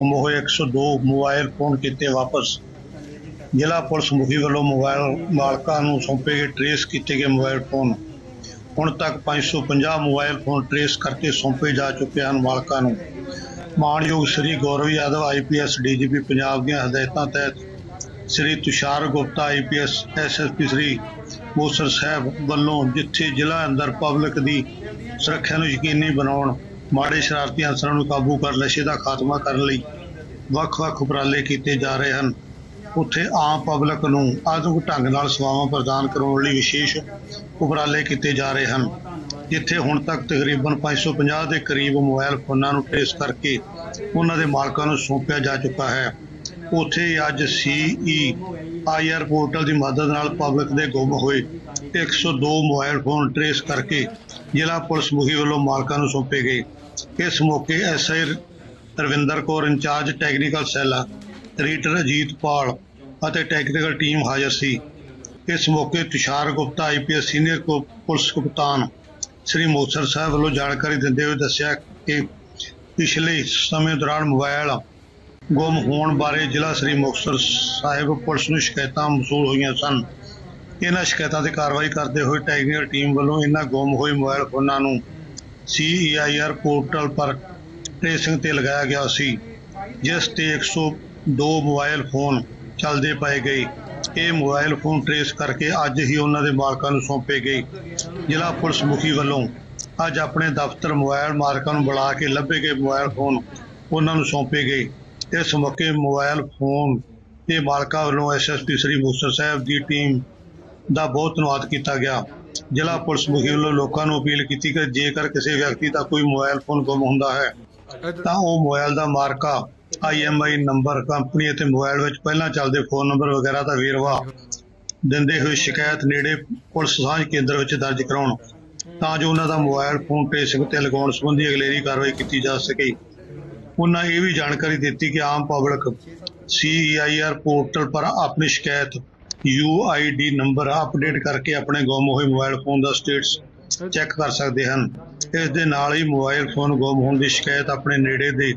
ਗੁੰਮ ਹੋਏ 102 mobile phone ਕੀਤੇ ਵਾਪਸ। ਜ਼ਿਲ੍ਹਾ ਪੁਲਿਸ ਮੁਖੀ ਵੱਲੋਂ ਮੋਬਾਈਲ ਮਾਲਕਾਂ ਨੂੰ ਸੌਂਪੇ ਗਏ ਟਰੇਸ ਕੀਤੇ ਗਏ ਮੋਬਾਈਲ ਫੋਨ। ਹੁਣ ਤੱਕ 550 ਮੋਬਾਈਲ ਫੋਨ ਟਰੇਸ ਕਰਕੇ ਸੌਂਪੇ ਜਾ ਚੁੱਕੇ ਹਨ ਮਾਲਕਾਂ ਨੂੰ। ਮਾਣਯੋਗ ਸ੍ਰੀ ਗੌਰਵ ਯਾਦਵ ਆਈਪੀਐਸ ਡੀਜੀਪੀ ਪੰਜਾਬ ਦੀਆਂ ਹਦਾਇਤਾਂ ਤਹਿਤ ਸ੍ਰੀ ਤੁਸ਼ਾਰ ਗੁਪਤਾ ਆਈਪੀਐਸ ਐਸਐਸਪੀ ਸ੍ਰੀ ਮੋਸਰ ਸਾਹਿਬ ਵੱਲੋਂ ਜਿੱਥੇ ਜ਼ਿਲ੍ਹਾ ਅੰਦਰ ਪਬਲਿਕ ਦੀ ਸੁਰੱਖਿਆ ਨੂੰ ਯਕੀਨੀ ਬਣਾਉਣ ਮਾੜੇ ਸ਼ਰਾਰਤੀ ਅਨਸਰਾਂ ਨੂੰ ਕਾਬੂ ਕਰ ਨਸ਼ੇ ਦਾ ਖਾਤਮਾ ਕਰਨ ਲਈ ਵੱਖ-ਵੱਖ ਉਪਰਾਲੇ ਕੀਤੇ ਜਾ ਰਹੇ ਹਨ। ਉੱਥੇ ਆਮ ਪਬਲਿਕ ਨੂੰ ਆਧੁਨਿਕ ਢੰਗ ਨਾਲ ਸੇਵਾਵਾਂ ਪ੍ਰਦਾਨ ਕਰਾਉਣ ਲਈ ਵਿਸ਼ੇਸ਼ ਉਪਰਾਲੇ ਕੀਤੇ ਜਾ ਰਹੇ ਹਨ। ਜਿੱਥੇ ਹੁਣ ਤੱਕ ਤਕਰੀਬਨ 550 ਦੇ ਕਰੀਬ ਮੋਬਾਈਲ ਫੋਨਾਂ ਨੂੰ ਟ੍ਰੇਸ ਕਰਕੇ ਉਹਨਾਂ ਦੇ ਮਾਲਕਾਂ ਨੂੰ ਸੌਂਪਿਆ ਜਾ ਚੁੱਕਾ ਹੈ। ਉੱਥੇ ਹੀ ਅੱਜ ਸੀਈ ਆਈਆਰ ਪੋਰਟਲ ਦੀ ਮਦਦ ਨਾਲ ਪਬਲਿਕ ਦੇ ਗੁੰਮ ਹੋਏ 102 ਮੋਬਾਈਲ ਫੋਨ ਟ੍ਰੇਸ ਕਰਕੇ ਜ਼ਿਲ੍ਹਾ ਪੁਲਿਸ ਮੁਖੀ ਵੱਲੋਂ ਮਾਲਕਾਂ ਨੂੰ ਸੌਂਪੇ ਗਏ। ਇਸ ਮੌਕੇ SI Ravinder Kaur incharge technical cell, reader Ajit Pal ਅਤੇ ਟੈਕਨੀਕਲ ਟੀਮ ਹਾਜ਼ਰ ਸੀ। ਇਸ ਮੌਕੇ Tushar Gupta IPS senior police ਕਪਤਾਨ ਸ੍ਰੀ ਮੋਸਰ ਸਾਹਿਬ ਵੱਲੋਂ ਜਾਣਕਾਰੀ ਦਿੰਦੇ ਹੋਏ ਦੱਸਿਆ ਕਿ ਪਿਛਲੇ ਸਮੇਂ ਦੌਰਾਨ ਮੋਬਾਈਲ ਗੁੰਮ ਹੋਣ ਬਾਰੇ ਜ਼ਿਲ੍ਹਾ ਸ੍ਰੀ ਮੁਕਤਸਰ ਸਾਹਿਬ ਪੁਲਿਸ ਨੂੰ ਸ਼ਿਕਾਇਤਾਂ ਮਸੂਲ ਹੋਈਆਂ ਸਨ। ਇਹਨਾਂ ਸ਼ਿਕਾਇਤਾਂ ਤੇ ਕਾਰਵਾਈ ਕਰਦੇ ਹੋਏ ਟੈਕਨੀਕਲ ਟੀਮ ਵੱਲੋਂ ਇਹਨਾਂ ਗੁੰਮ ਹੋਏ ਮੋਬਾਈਲ ਫੋਨਾਂ ਨੂੰ ਸੀਈਆਈਆਰ ਪੋਰਟਲ ਪਰ ਟ੍ਰੇਸਿੰਗ ਤੇ ਲਗਾਇਆ ਗਿਆ ਸੀ, ਜਿਸ ਤੇ 102 ਮੋਬਾਈਲ ਫੋਨ ਚੱਲਦੇ ਪਾਏ ਗਏ। ਇਹ ਮੋਬਾਈਲ ਫੋਨ ਟ੍ਰੇਸ ਕਰਕੇ ਅੱਜ ਹੀ ਉਹਨਾਂ ਦੇ ਮਾਲਕਾਂ ਨੂੰ ਸੌਂਪੇ ਗਏ। ਜ਼ਿਲ੍ਹਾ ਪੁਲਿਸ ਮੁਖੀ ਵੱਲੋਂ ਅੱਜ ਆਪਣੇ ਦਫ਼ਤਰ ਮੋਬਾਈਲ ਮਾਲਕਾਂ ਨੂੰ ਬੁਲਾ ਕੇ ਲੱਭੇ ਗਏ ਮੋਬਾਈਲ ਫੋਨ ਉਹਨਾਂ ਨੂੰ ਸੌਂਪੇ ਗਏ। ਇਸ ਮੌਕੇ ਮੋਬਾਈਲ ਫੋਨ ਦੇ ਮਾਲਕਾਂ ਵੱਲੋਂ ਐਸਐਸਪੀ ਸ੍ਰੀ ਮੁਕਤਸਰ ਸਾਹਿਬ ਦੀ ਟੀਮ ਦਾ ਬਹੁਤ ਧੰਨਵਾਦ ਕੀਤਾ ਗਿਆ। ਜ਼ਿਲ੍ਹਾ ਪੁਲਿਸ ਮੁਖੀ ਵੱਲੋਂ ਲੋਕਾਂ ਨੂੰ ਅਪੀਲ ਕੀਤੀ ਕਿ ਜੇਕਰ ਕਿਸੇ ਵਿਅਕਤੀ ਦਾ ਕੋਈ ਮੋਬਾਈਲ ਫੋਨ ਗੁੰਮ ਹੁੰਦਾ ਹੈ, ਤਾਂ ਉਹ ਮੋਬਾਈਲ ਦਾ ਮਾਰਕਾ ਆਈਐਮਆਈ ਨੰਬਰ ਕੰਪਨੀ ਅਤੇ ਮੋਬਾਈਲ ਵਿੱਚ ਪਹਿਲਾਂ ਚੱਲਦੇ ਫੋਨ ਨੰਬਰ ਵਗੈਰਾ ਦਾ ਵੇਰਵਾ ਦਿੰਦੇ ਹੋਏ ਸ਼ਿਕਾਇਤ ਨੇੜੇ ਪੁਲਿਸ ਸਾਂਝ ਕੇਂਦਰ ਵਿੱਚ ਦਰਜ ਕਰਾਉਣ, ਤਾਂ ਜੋ ਉਹਨਾਂ ਦਾ ਮੋਬਾਈਲ ਫੋਨ ਟ੍ਰੇਸਿੰਗ ਤੇ ਲਗਾਉਣ ਸੰਬੰਧੀ ਅਗਲੇਰੀ ਕਾਰਵਾਈ ਕੀਤੀ ਜਾ ਸਕੇ। ਉਹਨਾਂ ਇਹ ਵੀ ਜਾਣਕਾਰੀ ਦਿੱਤੀ ਕਿ ਆਮ ਪਬਲਿਕ ਸੀਆਈਆਰ ਪੋਰਟਲ ਪਰ ਆਪਣੀ ਸ਼ਿਕਾਇਤ U I D number update ਕਰਕੇ ਆਪਣੇ ਗੁੰਮ ਹੋਏ ਮੋਬਾਈਲ ਫੋਨ ਦਾ ਸਟੇਟਸ ਚੈੱਕ ਕਰ ਸਕਦੇ ਹਨ। ਇਸ ਦੇ ਨਾਲ ਹੀ ਮੋਬਾਈਲ ਫੋਨ ਗੁੰਮ ਹੋਣ ਦੀ ਸ਼ਿਕਾਇਤ ਆਪਣੇ ਨੇੜੇ ਦੇ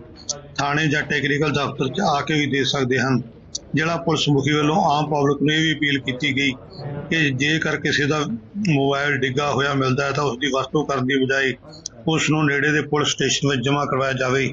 ਥਾਣੇ ਜਾਂ ਟੈਕਨੀਕਲ ਦਫ਼ਤਰ 'ਚ ਆ ਕੇ ਵੀ ਦੇ ਸਕਦੇ ਹਨ। ਜ਼ਿਲ੍ਹਾ ਪੁਲਿਸ ਮੁਖੀ ਵੱਲੋਂ ਆਮ ਪਬਲਿਕ ਨੂੰ ਇਹ ਵੀ ਅਪੀਲ ਕੀਤੀ ਗਈ ਕਿ ਜੇਕਰ ਕਿਸੇ ਦਾ ਮੋਬਾਈਲ ਡਿੱਗਾ ਹੋਇਆ ਮਿਲਦਾ ਹੈ ਤਾਂ ਉਸ ਦੀ ਵਰਤੋਂ ਕਰਨ ਦੀ ਬਜਾਏ ਉਸ ਨੂੰ ਨੇੜੇ ਦੇ ਪੁਲਿਸ ਸਟੇਸ਼ਨ ਵਿੱਚ ਜਮ੍ਹਾਂ ਕਰਵਾਇਆ ਜਾਵੇ।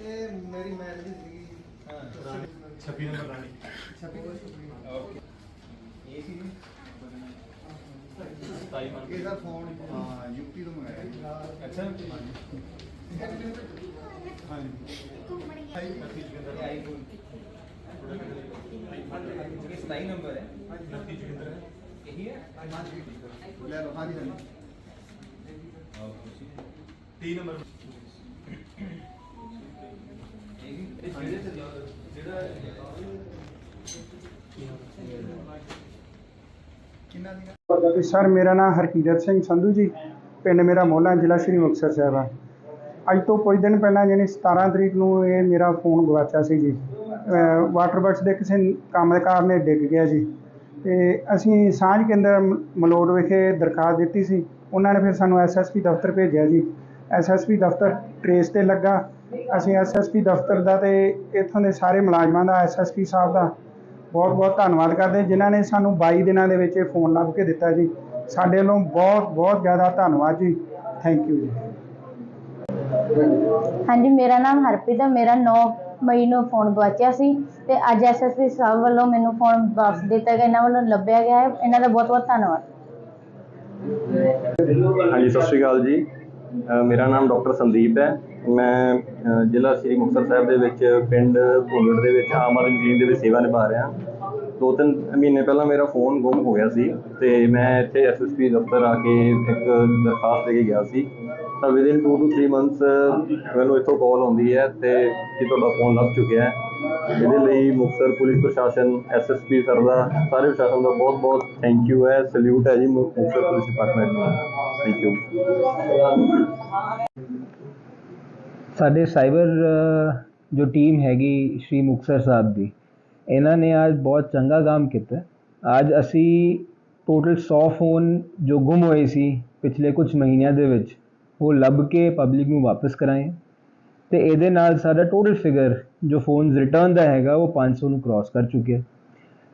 ਇਹ ਮੇਰੀ ਮੈਰਿਜ ਸੀ ਹਾਂ। 26 ਨੰਬਰ ਰਾਣੀ। 26 ਕੋਲ ਇਹ ਸੀ 27 ਮੰਨ ਇਹ ਦਾ ਫੋਨ ਹਾਂ ਯੂਪੀ ਤੋਂ ਮੰਗਾਇਆ ਜੀ। ਅੱਛਾ। ਹਾਂਜੀ। ਨਤੀ ਜਗਿੰਦਰ ਆਈਫੋਨ ਇਹ ਸਤਾਈ ਨੰਬਰ ਹੈ। ਨਤੀ ਜਗਿੰਦਰ ਹੈ। ਇਹੀ ਹੈ? ਲੈ ਲਓ ਹਾਂਜੀ ਹਾਂਜੀ। 30 ਨੰਬਰ। ਇਹੀ? ਇਹ ਜਿਹੜੇ ਤੇ ਜਿਹੜਾ ਕਿੰਨਾ ਦੀ ਸਰ, ਮੇਰਾ ਨਾਮ ਹਰਕੀਰਤ ਸਿੰਘ ਸੰਧੂ ਜੀ। ਪਿੰਡ ਮੇਰਾ ਮੋਹਲਾ, ਜ਼ਿਲ੍ਹਾ ਸ਼੍ਰੀ ਮੁਕਤਸਰ ਸਾਹਿਬ ਆ। ਅੱਜ ਤੋਂ ਕੁਝ ਦਿਨ ਪਹਿਲਾਂ, ਯਾਨੀ 17 ਤਰੀਕ ਨੂੰ ਇਹ ਮੇਰਾ ਫੋਨ ਗਵਾਚਿਆ ਸੀ ਜੀ। ਵਾਟਰ ਬਕਸ ਦੇ ਕਿਸੇ ਕੰਮ ਦੇ ਕਾਰਨ ਇਹ ਡਿੱਗ ਗਿਆ ਜੀ। ਤੇ ਅਸੀਂ ਸਾਂਝ ਕੇਂਦਰ ਮ- ਮਲੋਟ ਵਿਖੇ ਦਰਖਾਸਤ ਦਿੱਤੀ ਸੀ। ਉਹਨਾਂ ਨੇ ਫਿਰ ਸਾਨੂੰ ਐਸਐਸਪੀ ਦਫ਼ਤਰ ਭੇਜਿਆ ਜੀ। ਐਸਐਸਪੀ ਦਫ਼ਤਰ ਟਰੇਸ ਤੇ ਲੱਗਾ। ਅਸੀਂ ਐਸਐਸਪੀ ਦਫ਼ਤਰ ਦਾ ਤੇ ਇੱਥੋਂ ਦੇ ਸਾਰੇ ਮੁਲਾਜ਼ਮਾਂ ਦਾ ਐਸਐਸਪੀ ਸਾਹਿਬ ਦਾ ਬਹੁਤ ਬਹੁਤ ਧੰਨਵਾਦ ਕਰਦੇ ਜਿਨ੍ਹਾਂ ਨੇ ਸਾਨੂੰ 22 ਦਿਨਾਂ ਦੇ ਵਿੱਚ ਇਹ ਫੋਨ ਲੱਭ ਕੇ ਦਿੱਤਾ ਜੀ। ਸਾਡੇ ਵੱਲੋਂ ਬਹੁਤ ਬਹੁਤ ਜ਼ਿਆਦਾ ਧੰਨਵਾਦ ਜੀ। ਥੈਂਕ ਯੂ ਜੀ। ਹਾਂਜੀ ਮੇਰਾ ਨਾਮ ਹਰਪ੍ਰੀਤ ਹੈ ਮੇਰਾ 9 ਮਈ ਨੂੰ ਫੋਨ ਗਵਾਚਿਆ ਸੀ ਤੇ ਅੱਜ ਐਸਐਸਪੀ ਸਾਹਿਬ ਵੱਲੋਂ ਮੈਨੂੰ ਫੋਨ ਵਾਪਸ ਦਿੱਤਾ ਗਿਆ। ਇਹਨਾਂ ਵੱਲੋਂ ਲੱਭਿਆ ਗਿਆ ਹੈ। ਇਹਨਾਂ ਦਾ ਬਹੁਤ ਬਹੁਤ ਧੰਨਵਾਦ। ਹਾਂਜੀ ਸਤਿ ਸ਼੍ਰੀ ਅਕਾਲ ਜੀ। ਮੇਰਾ ਨਾਮ ਡਾਕਟਰ ਸੰਦੀਪ ਹੈ। ਮੈਂ ਜ਼ਿਲ੍ਹਾ ਸ੍ਰੀ ਮੁਕਤਸਰ ਸਾਹਿਬ ਦੇ ਵਿੱਚ ਪਿੰਡ ਭੁੰਗੜ ਦੇ ਵਿੱਚ ਆਮ ਆਦਮੀ ਟੀਮ ਦੇ ਵਿੱਚ ਸੇਵਾ ਨਿਭਾ ਰਿਹਾ। ਦੋ ਤਿੰਨ ਮਹੀਨੇ ਪਹਿਲਾਂ ਮੇਰਾ ਫੋਨ ਗੁੰਮ ਹੋ ਗਿਆ ਸੀ ਤੇ ਮੈਂ ਇੱਥੇ ਐਸਐਸਪੀ ਦਫ਼ਤਰ ਆ ਕੇ ਇੱਕ ਦਰਖਾਸਤ ਦੇ ਕੇ ਗਿਆ ਸੀ। ਤਾਂ ਵਿਦਿਨ 2 ਟੂ 3 ਮੰਥਸ ਮੈਨੂੰ ਇੱਥੋਂ ਕਾਲ ਆਉਂਦੀ ਹੈ ਤੇ ਕਿ ਤੁਹਾਡਾ ਫੋਨ ਲੱਭ ਚੁੱਕਿਆ ਹੈ। ਇਹਦੇ ਲਈ ਮੁਕਤਸਰ ਪੁਲਿਸ ਪ੍ਰਸ਼ਾਸਨ ਐਸਐਸਪੀ ਸਰ ਦਾ, ਸਾਰੇ ਪ੍ਰਸ਼ਾਸਨ ਦਾ ਬਹੁਤ ਬਹੁਤ ਥੈਂਕ ਯੂ ਹੈ। ਸਲੂਟ ਹੈ ਜੀ ਮੁਕਤਸਰ ਪੁਲਿਸ ਡਿਪਾਰਟਮੈਂਟ ਨੂੰ। ਥੈਂਕ ਯੂ ਸਾਡੇ ਸਾਈਬਰ ਜੋ ਟੀਮ ਹੈਗੀ ਸ਼੍ਰੀ ਮੁਕਤਸਰ ਸਾਹਿਬ ਦੀ, ਇਹਨਾਂ ਨੇ ਅੱਜ ਬਹੁਤ ਚੰਗਾ ਕੰਮ ਕੀਤਾ। ਅੱਜ ਅਸੀਂ ਟੋਟਲ 100 ਫੋਨ ਜੋ ਗੁੰਮ ਹੋਏ ਸੀ ਪਿਛਲੇ ਕੁਝ ਮਹੀਨਿਆਂ ਦੇ ਵਿੱਚ, ਉਹ ਲੱਭ ਕੇ ਪਬਲਿਕ ਨੂੰ ਵਾਪਸ ਕਰਾਏ। ਤੇ ਇਹਦੇ ਨਾਲ ਸਾਡਾ ਟੋਟਲ ਫਿਗਰ ਜੋ ਫੋਨਸ ਰਿਟਰਨ ਦਾ ਹੈਗਾ, ਉਹ 500 ਨੂੰ ਕ੍ਰਾਸ ਕਰ ਚੁੱਕਿਆ।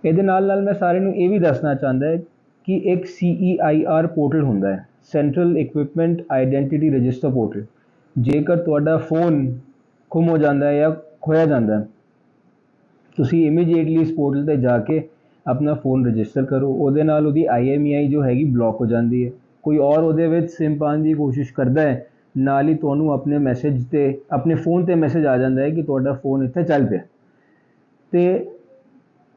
ਇਹਦੇ ਨਾਲ ਨਾਲ ਮੈਂ ਸਾਰਿਆਂ ਨੂੰ ਇਹ ਵੀ ਦੱਸਣਾ ਚਾਹੁੰਦਾ ਹੈ ਕਿ ਇੱਕ CEIR ਪੋਰਟਲ ਹੁੰਦਾ ਹੈ central equipment identity register portal ਜੇਕਰ ਤੁਹਾਡਾ ਫੋਨ ਗੁੰਮ ਹੋ ਜਾਂਦਾ ਹੈ ਜਾਂ ਖੋਇਆ ਜਾਂਦਾ ਹੈ, ਤੁਸੀਂ ਇਮੀਡੀਏਟਲੀ ਇਸ ਪੋਰਟਲ ਤੇ ਜਾ ਕੇ ਆਪਣਾ ਫੋਨ ਰਜਿਸਟਰ ਕਰੋ। ਉਹਦੇ ਨਾਲ ਉਹਦੀ IMEI ਜੋ ਹੈਗੀ ਬਲੌਕ ਹੋ ਜਾਂਦੀ ਹੈ। ਕੋਈ ਔਰ ਉਹਦੇ ਵਿੱਚ ਸਿਮ ਪਾਉਣ ਦੀ ਕੋਸ਼ਿਸ਼ ਕਰਦਾ ਹੈ, ਨਾਲ ਹੀ ਤੁਹਾਨੂੰ ਆਪਣੇ ਮੈਸੇਜ ਤੇ, ਆਪਣੇ ਫੋਨ ਤੇ ਮੈਸੇਜ ਆ ਜਾਂਦਾ ਹੈ ਕਿ ਤੁਹਾਡਾ ਫੋਨ ਇੱਥੇ ਚੱਲ ਪਿਆ। ਤੇ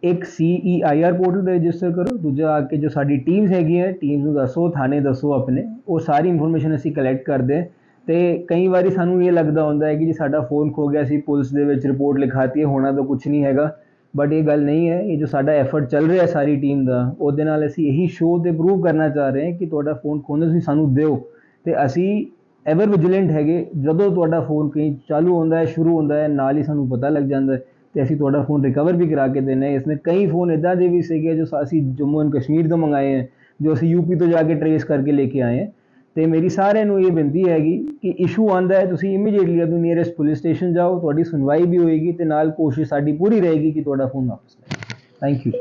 ਇੱਕ CEIR ਪੋਰਟਲ ਤੇ ਰਜਿਸਟਰ ਕਰੋ। ਦੂਜਾ ਆ ਕੇ ਜੋ ਸਾਡੀ ਟੀਮਸ ਹੈਗੀਆਂ ਟੀਮਸ ਨੂੰ ਦੱਸੋ, ਥਾਣੇ ਦੱਸੋ ਆਪਣੇ, ਉਹ ਸਾਰੀ ਇਨਫੋਰਮੇਸ਼ਨ ਅਸੀਂ ਕਲੈਕਟ ਕਰਦੇ ਹਾਂ। ਤੇ ਕਈ ਵਾਰੀ ਸਾਨੂੰ ਇਹ ਲੱਗਦਾ ਹੁੰਦਾ ਹੈ ਕਿ ਜੀ ਸਾਡਾ ਫੋਨ ਖੋ ਗਿਆ ਸੀ, ਪੁਲਿਸ ਦੇ ਵਿੱਚ ਰਿਪੋਰਟ ਲਿਖਾਤੀ ਹੈ, ਹੋਣਾ ਤਾਂ ਕੁਝ ਨਹੀਂ ਹੈਗਾ। ਬਟ ਇਹ ਗੱਲ ਨਹੀਂ ਹੈ, ਇਹ ਜੋ ਸਾਡਾ ਐਫਰਟ ਚੱਲ ਰਿਹਾ ਸਾਰੀ ਟੀਮ ਦਾ, ਉਹਦੇ ਨਾਲ ਅਸੀਂ ਇਹੀ ਸ਼ੋਅ ਤੇ ਪ੍ਰੂਵ ਕਰਨਾ ਚਾਹ ਰਹੇ ਹਾਂ ਕਿ ਤੁਹਾਡਾ ਫੋਨ ਖੋਣਾ ਤੁਸੀਂ ਸਾਨੂੰ ਦਿਓ। ਤੇ ਅਸੀਂ ਐਵਰ ਵਿਜੀਲੈਂਟ ਹੈਗੇ, ਜਦੋਂ ਤੁਹਾਡਾ ਫੋਨ ਕहीं ਚਾਲੂ ਹੁੰਦਾ ਹੈ, ਸ਼ੁਰੂ ਹੁੰਦਾ ਹੈ, ਨਾਲ ਹੀ ਸਾਨੂੰ ਪਤਾ ਲੱਗ ਜਾਂਦਾ ਹੈ ਤੇ ਅਸੀਂ ਤੁਹਾਡਾ ਫੋਨ ਰਿਕਵਰ ਵੀ ਕਰਾ ਕੇ ਦੇਣਾ ਹੈ। ਇਸਨੇ ਕਈ ਫੋਨ ਇਦਾਂ ਦੇ ਵੀ ਸੀਗੇ ਜੋ ਅਸੀਂ ਜੰਮੂ ਐਂਡ ਕਸ਼ਮੀਰ ਤੋਂ ਮੰਗਾਏ ਹੈ, ਜੋ ਅਸੀਂ ਯੂਪੀ ਤੋਂ ਜਾ ਕੇ ਟਰੇਸ ਕਰਕੇ ਲੈ ਕੇ ਆਏ ਹਾਂ। ਤੇ ਮੇਰੀ ਸਾਰਿਆਂ ਨੂੰ ਇਹ ਬੇਨਤੀ ਹੈਗੀ ਕਿ ਇਸ਼ੂ ਆਂਦਾ ਹੈ, ਤੁਸੀਂ ਇਮੀਡੀਏਟਲੀ ਆਪਣੀ ਨੀਅਰੈਸਟ ਪੁਲਿਸ ਸਟੇਸ਼ਨ ਜਾਓ, ਤੁਹਾਡੀ ਸੁਣਵਾਈ ਵੀ ਹੋਏਗੀ ਤੇ ਨਾਲ ਕੋਸ਼ਿਸ਼ ਸਾਡੀ ਪੂਰੀ ਰਹੇਗੀ ਕਿ ਤੁਹਾਡਾ ਫੋਨ ਵਾਪਸ ਲੈ ਥੈਂਕ ਯੂ